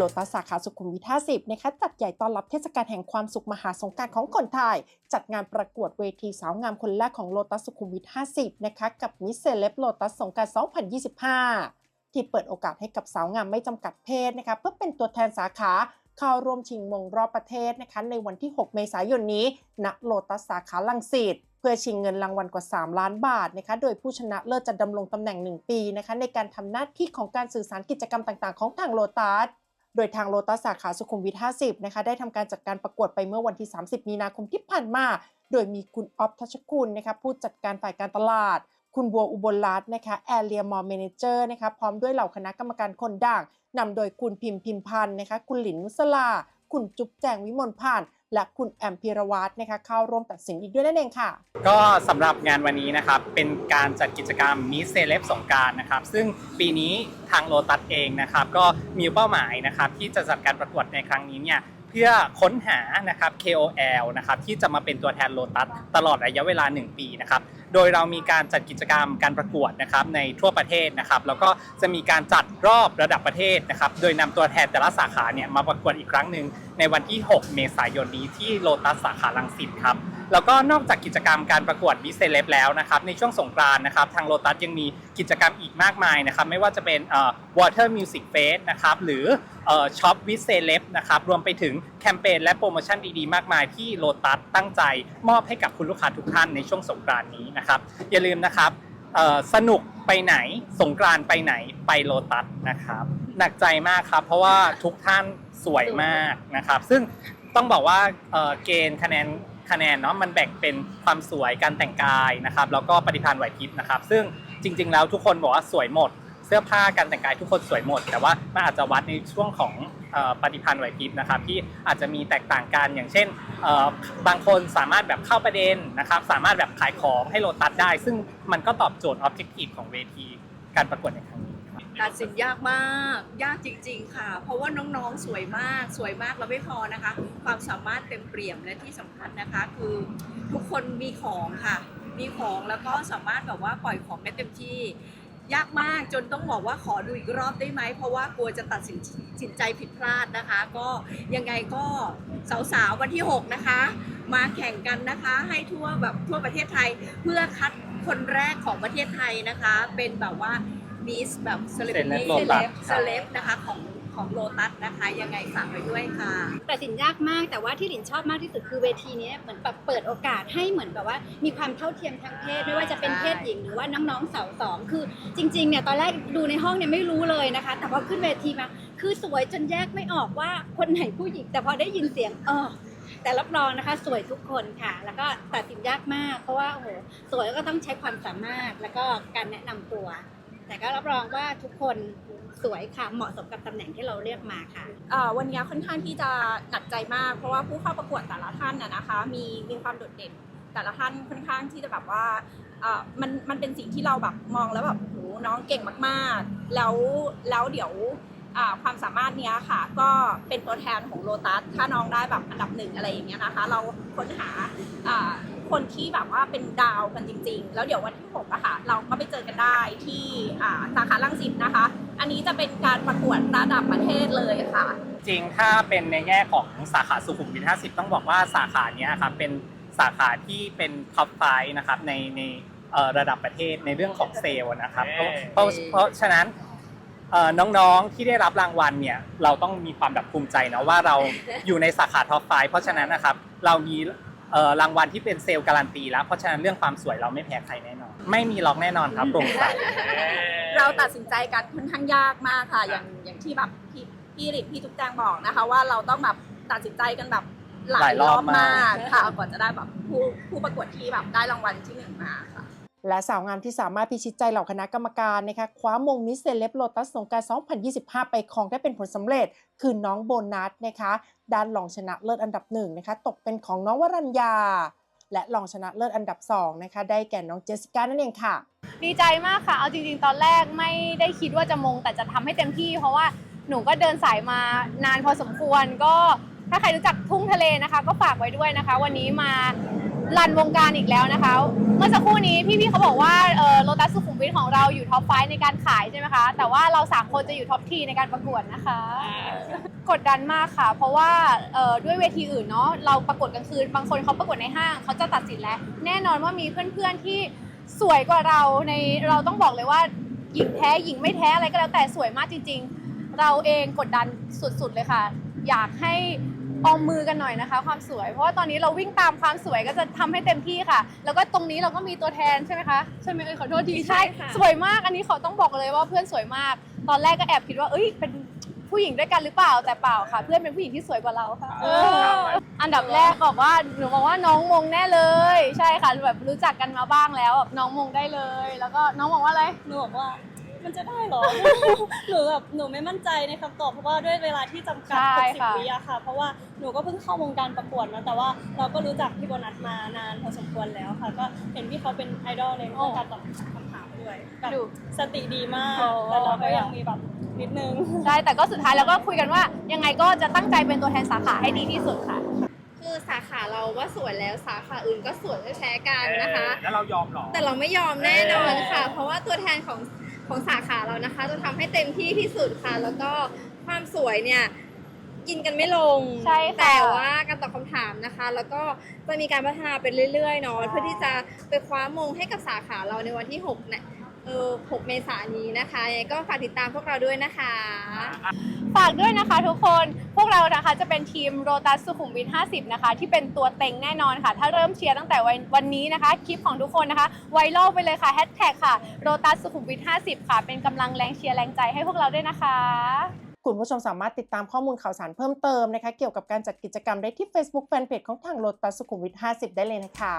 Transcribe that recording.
โลตัสสาขาสุขุมวิท 50 นะคะ จัดใหญ่ต้อนรับเทศกาลแห่งความสุขมหาสงการของคนไทย จัดงานประกวดเวทีสาวงามคนแรกของโลตัสสุขุมวิท 50 นะคะ กับมิสเซเลบโลตัสสงกราร 2025 ที่เปิดโอกาสให้กับสาวงามไม่จำกัดเพศนะคะ เพื่อเป็นตัวแทนสาขาเข้าร่วมชิงมงรอบประเทศนะคะ ในวันที่ 6 เมษายนนี้ ณ โลตัสสาขาลังสิตเพื่อชิงเงินรางวัลกว่า 3 ล้านบาทนะคะ โดยผู้ชนะเลิศจะดำรงตำแหน่ง 1 ปีนะคะ ในการทำหน้าที่ของการสื่อสารกิจกรรมต่างๆ ของทางโลตัส โดยทางโลตัสสาขาสุขุมวิท 50 นะคะ ได้ทำการจัดการประกวดไปเมื่อวันที่ 30 มีนาคมที่ผ่านมา โดยมีคุณออฟทัชคุณนะคะผู้จัดการฝ่ายการตลาด คุณบัวอุบลรัตน์นะคะแอเรียมอลเมนเจอร์นะคะพร้อมด้วยเหล่าคณะกรรมการคนดังนำโดยคุณพิมพ์พิมพันธ์นะคะคุณหลินนุสลา คุณจุ๊บแจงวิมลพันและคุณแอมพีรวัตรนะคะเข้าร่วมตัดสินอีกด้วยนั่นเองค่ะ ก็สำหรับงานวันนี้นะครับเป็นการจัดกิจกรรมมิสเซเลบสงการนะครับซึ่งปีนี้ทางโลตัสเองนะครับก็มีเป้าหมายนะครับที่จะจัดการประกวดในครั้งนี้เนี่ยเพื่อค้นหานะครับ KOL นะครับที่จะมาเป็นตัวแทนโลตัสตลอดระยะเวลา 1 ปีนะครับ โดยเรามีการจัดกิจกรรมการประกวดนะครับในทั่วประเทศนะครับแล้วก็จะมีการจัดรอบระดับประเทศนะครับโดยนำตัวแทนแต่ละสาขาเนี่ยมาประกวดอีกครั้งหนึ่งในวันที่ 6 เมษายนนี้ที่โลตัสสาขาลังสิตครับ แล้วก็นอกจากกิจกรรมการประกวดวิเซเลบแล้วนะครับในช่วงสงกรานต์นะครับทางโลตัสยังมีกิจกรรมอีกมากมายนะครับไม่ว่าจะเป็นเอ่อ Water Music Fest นะครับหรือช็อปวิเซเลบนะครับรวมไปถึงแคมเปญและโปรโมชั่นดีๆ มากมายที่โลตัสตั้งใจมอบให้กับคุณลูกค้าทุกท่านในช่วงสงกรานต์นี้นะครับอย่าลืมนะครับเอ่อสนุกไปไหนสงกรานต์ไปไหนไปโลตัสนะครับหนักใจมากครับ เพราะว่าทุกท่านสวยมากนะครับ ซึ่งต้องบอกว่าเอ่อเกณฑ์คะแนน คะแนนเนาะมันแบ่งเป็นความสวยการแต่งกายนะครับแล้วก็ปฏิภาณไหวพริบนะครับ ซึ่งจริง ๆ แล้วทุกคนบอกว่าสวยหมด เสื้อผ้าการแต่งกายทุกคนสวยหมด แต่ว่ามันอาจจะวัดในช่วงของปฏิภาณไหวพริบนะครับที่อาจจะมีแตกต่างกันอย่างเช่น บางคนสามารถแบบเข้าประเด็นนะครับสามารถแบบขายของให้โลตัสได้ ซึ่งมันก็ตอบโจทย์ออบเจกตีฟของเวทีการประกวดในครั้งนี้ ตัดสินยากมาก ยากจริง ๆ ค่ะ เพราะว่าน้องๆสวยมาก สวยมากแล้วไม่พอนะคะ ความสามารถเต็มเปี่ยมและที่สำคัญนะคะ คือทุกคนมีของค่ะ มีของแล้วก็สามารถแบบว่าปล่อยของได้เต็มที่ ยากมากจนต้องบอกว่าขอดูอีกรอบได้ไหม เพราะว่ากลัวจะตัดสินสินใจผิดพลาดนะคะ ก็ยังไงก็สาวๆวันที่ 6 นะคะ มาแข่งกันนะคะ ให้ทั่วแบบทั่วประเทศไทย เพื่อคัดคนแรกของประเทศไทยนะคะ เป็นแบบว่า มิสแบบเซเลบ Celeb ริตี้ Lotus เซเลบนะคะของของโลตัสนะคะ ยังไงฝากไปด้วยค่ะ ตัดสินยากมากแต่ว่าที่หลินชอบมากที่สุดคือเวทีเนี้ยเหมือนแบบเปิดโอกาสให้เหมือนแบบว่า มีความเท่าเทียมทางเพศไม่ว่าจะเป็นเพศหญิงหรือว่าน้องๆสาวสองคือจริงๆเนี่ยตอนแรกดูในห้องเนี่ยไม่รู้เลยนะคะ แต่พอขึ้นเวทีมา คือสวยจนแยกไม่ออกว่าคนไหนผู้หญิง แต่พอได้ยินเสียงเออแต่รับรองนะคะ สวยทุกคนค่ะ แล้วก็ตัดสินยากมาก เพราะว่าโอ้โหสวยก็ต้องใช้ความสามารถแล้วก็การแนะนำตัว แต่ก็รับรองว่าทุกคนสวยค่ะ เหมาะสมกับตำแหน่งที่เราเรียกมาค่ะ เอ่อวันนี้ค่อนข้างที่จะหนักใจมาก เพราะว่าผู้เข้าประกวดแต่ละท่านน่ะนะคะ มีมีความโดดเด่น แต่ละท่านค่อนข้างที่จะแบบว่าเอ่อมันมันเป็นสิ่งที่เราแบบมองแล้วแบบโหน้องเก่งมากๆ แล้วแล้วเดี๋ยวอ่าความสามารถเนี้ยค่ะ ก็เป็นตัวแทนของโลตัสถ้าน้องได้แบบอันดับหนึ่งอะไรอย่างเงี้ยนะคะ เราค้นหาอ่า คนที่แบบว่าเป็นดาวกันจริง ๆ แล้วเดี๋ยววันที่หกอะค่ะ เราก็ไปเจอกันได้ที่อ่าสาขาลังสิตนะคะ อันนี้จะเป็นการประกวดระดับประเทศเลยค่ะ จริงถ้าเป็นในแง่ของสาขาสุขุมวิท50 ต้องบอกว่าสาขาเนี้ยครับเป็นสาขาที่เป็นท็อปไฟนะครับในในเอ่อระดับประเทศในเรื่องของเซลล์นะครับเพราะเพราะเพราะฉะนั้นเอ่อน้องๆที่ได้รับรางวัลเนี่ยเราต้องมีความแบบภูมิใจนะว่าเราอยู่ในสาขาท็อปไฟเพราะฉะนั้นนะครับเรามีเอ่อ รางวัลที่เป็นเซลล์การันตีแล้ว เพราะฉะนั้นเรื่องความสวยเราไม่แพ้ใครแน่นอน ไม่มีล็อกแน่นอนครับโปร่งใส เราตัดสินใจกันค่อนข้างยากมากค่ะ อย่างอย่างที่แบบพี่พี่หลินพี่ทุกแจงบอกนะคะ ว่าเราต้องแบบตัดสินใจกันแบบหลาหลายยรรออบบมามากกค่ะก่อนจะได้แบบผู้ผู้ประกวดที่แบบได้รางวัลที่หนึ่งมาค่ะ และสาวงามที่สามารถพิชิตใจเหล่าคณะกรรมการนะคะคว้ามงมิสเซเลบโลตัสสงการ 2025 ไปครองได้เป็นผลสำเร็จ คือน้องโบนัสนะคะด้านรองชนะเลิศอันดับหนึ่งนะคะตกเป็นของน้องวรัญญา และรองชนะเลิศอันดับสองนะคะได้แก่น้องเจสสิก้านั่นเองค่ะ ดีใจมากค่ะ เอาจริงๆ ตอนแรกไม่ได้คิดว่าจะมงแต่จะทำให้เต็มที่ เพราะว่าหนูก็เดินสายมานานพอสมควรก็ถ้าใครรู้จักทุ่งทะเลนะคะ ก็ฝากไว้ด้วยนะคะ วันนี้มา รันวงการอีกแล้วนะคะ เมื่อสักครู่นี้พี่ๆเขาบอกว่าเออโลตัสสุขุมวิทของเราอยู่ท็อปไฟในการขายใช่ไหมคะ แต่ว่าเราสามคนจะอยู่ท็อปทีในการประกวดนะคะ กดดันมากค่ะ เพราะว่าเอ่อด้วยเวทีอื่นเนาะเราประกวดกลางคืน บางคนเขาประกวดในห้างเขาจะตัดสินแล้ว แน่นอนว่ามีเพื่อนๆที่สวยกว่าเราในเราต้องบอกเลยว่าหญิงแท้หญิงไม่แท้อะไรก็แล้วแต่สวยมากจริง ๆ เราเองกดดันสุดๆเลยค่ะ อยากให้ ออมมือกันหน่อยนะคะ ความสวย เพราะว่าตอนนี้เราวิ่งตามความสวยก็จะทำให้เต็มที่ค่ะ แล้วก็ตรงนี้เราก็มีตัวแทนใช่ไหมคะใช่ไหมเอ่ยขอโทษทีใช่สวยมากอันนี้ขอต้องบอกเลยว่าเพื่อนสวยมาก ตอนแรกก็แอบคิดว่าเอ้ยเป็นผู้หญิงด้วยกันหรือเปล่าแต่เปล่าค่ะ เพื่อนเป็นผู้หญิงที่สวยกว่าเราค่ะเออ อันดับแรกบอกว่าหนูบอกว่าน้องมงแน่เลย ใช่ค่ะแบบรู้จักกันมาบ้างแล้วแบบน้องมงได้เลย แล้วก็น้องบอกว่าอะไร หนูบอกว่า มันจะได้เหรอ หนูแบบหนูไม่มั่นใจในคำตอบเพราะว่าด้วยเวลาที่จำกัดใช่ค่ะ 60วิอะค่ะ เพราะว่าหนูก็เพิ่งเข้าวงการประกวดนะแต่ว่าเราก็รู้จักพี่โบนัสมานานพอสมควรแล้วค่ะ ก็เห็นพี่เขาเป็นไอดอลในเรื่องการตอบคำถามด้วยแบบดูสติดีมากโอ้ แต่เราก็ยังมีแบบนิดนึง ใช่แต่ก็สุดท้ายเราก็คุยกันว่า ยังไงก็จะตั้งใจเป็นตัวแทนสาขาให้ดีที่สุดค่ะ คือสาขาเราว่าสวยแล้วสาขาอื่นก็สวยไม่แพ้กันนะคะแล้วเรายอมหรอ แต่เราไม่ยอมแน่นอนค่ะ เออ เพราะว่าตัวแทนของ ของสาขาเรานะคะ จะทำให้เต็มที่ที่สุดค่ะ แล้วก็ความสวยเนี่ยกินกันไม่ลง ใช่ค่ะแต่ว่าการตอบคำถามนะคะ แล้วก็จะมีการพัฒนาไปเรื่อยๆเนาะใช่ เพื่อที่จะไปคว้ามงให้กับสาขาเราในวันที่6เนี่ยเออ6เมษายนนี้นะคะยังไงก็ฝากติดตามพวกเราด้วยนะคะ ฝากด้วยนะคะทุกคนพวกเรานะคะจะเป็นทีมโรตัสสุขุมวิท 50 นะคะ ที่เป็นตัวเต็งแน่นอนค่ะ ถ้าเริ่มเชียร์ตั้งแต่วันวันนี้นะคะ คลิปของทุกคนนะคะ ไวรัลไปเลยค่ะแฮชแท็กค่ะโรตัสสุขุมวิท 50 ค่ะ เป็นกำลังแรงเชียร์แรงใจให้พวกเราด้วยนะคะคุณผู้ชมสามารถติดตามข้อมูลข่าวสารเพิ่มเติมนะคะ เกี่ยวกับการจัดกิจกรรมได้ที่ Facebook Fanpage ของทางโลตัสสุขุมวิท 50 ได้เลยนะคะ